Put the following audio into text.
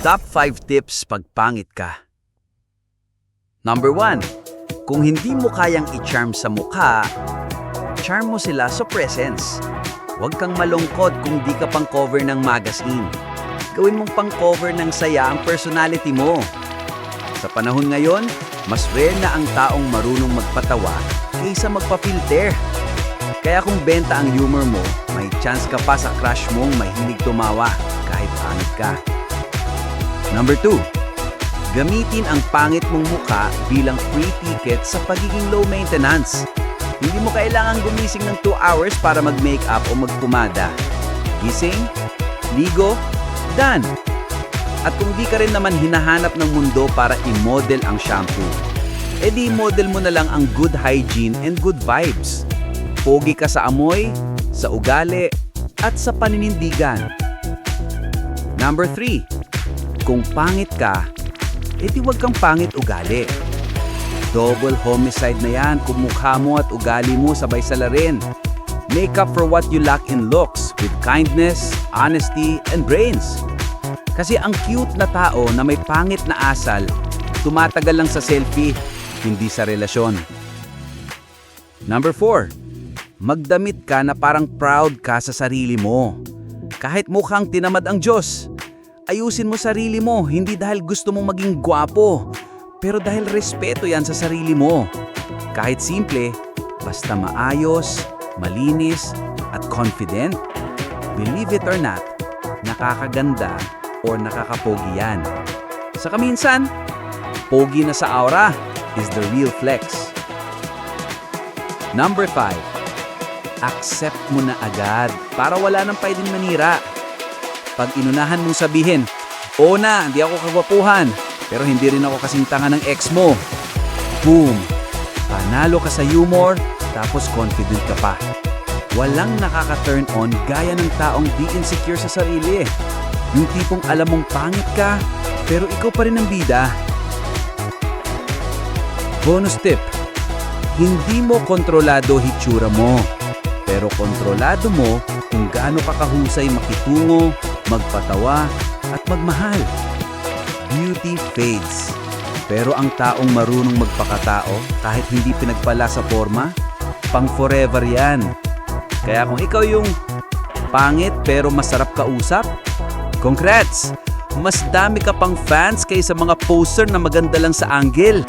Top 5 tips pag pangit ka. Number 1. Kung hindi mo kayang i-charm sa mukha, charm mo sila sa presence. Huwag kang malungkot kung di ka pang cover ng magazine. Gawin mong pang cover ng saya ang personality mo. Sa panahon ngayon, mas rare na ang taong marunong magpatawa kaysa magpa-filter. Kaya kung benta ang humor mo, may chance ka pa sa crush mong mahilig tumawa kahit pangit ka. Number 2. Gamitin ang pangit mong muka bilang free ticket sa pagiging low maintenance. Hindi mo kailangan gumising ng 2 hours para mag-makeup o magpumada. Gising, ligo, done! At kung di ka rin naman hinahanap ng mundo para i-model ang shampoo, edi model mo na lang ang good hygiene and good vibes. Pogi ka sa amoy, sa ugali, at sa paninindigan. Number 3. Kung pangit ka, edi wag kang pangit ugali. Double homicide na yan kung mukha mo at ugali mo sabay salarin. Make up for what you lack in looks with kindness, honesty, and brains. Kasi ang cute na tao na may pangit na asal, tumatagal lang sa selfie, hindi sa relasyon. Number 4. Magdamit ka na parang proud ka sa sarili mo. Kahit mukhang tinamad ang Diyos, ayusin mo sarili mo hindi dahil gusto mong maging gwapo, pero dahil respeto yan sa sarili mo. Kahit simple, basta maayos, malinis, at confident, believe it or not, nakakaganda or nakakapogi yan. Sa kaminsan, pogi na sa aura is the real flex. Number 5. Accept mo na agad para wala nang pwedeng manira. Pag inunahan mong sabihin, Oo na, hindi ako kagwapuhan, pero hindi rin ako kasing tanga ng ex mo. Boom! Panalo ka sa humor, tapos confident ka pa. Walang nakaka-turn on gaya ng taong di insecure sa sarili. Yung tipong alam mong pangit ka, pero ikaw pa rin ang bida. Bonus tip, hindi mo kontrolado hitsura mo, pero kontrolado mo kung gaano ka kahusay makitungo, magpatawa, at magmahal. Beauty fades. Pero ang taong marunong magpakatao, kahit hindi pinagpala sa forma, pang forever yan. Kaya kung ikaw yung pangit pero masarap kausap, congrats! Mas dami ka pang fans kaysa mga poster na maganda lang sa angle.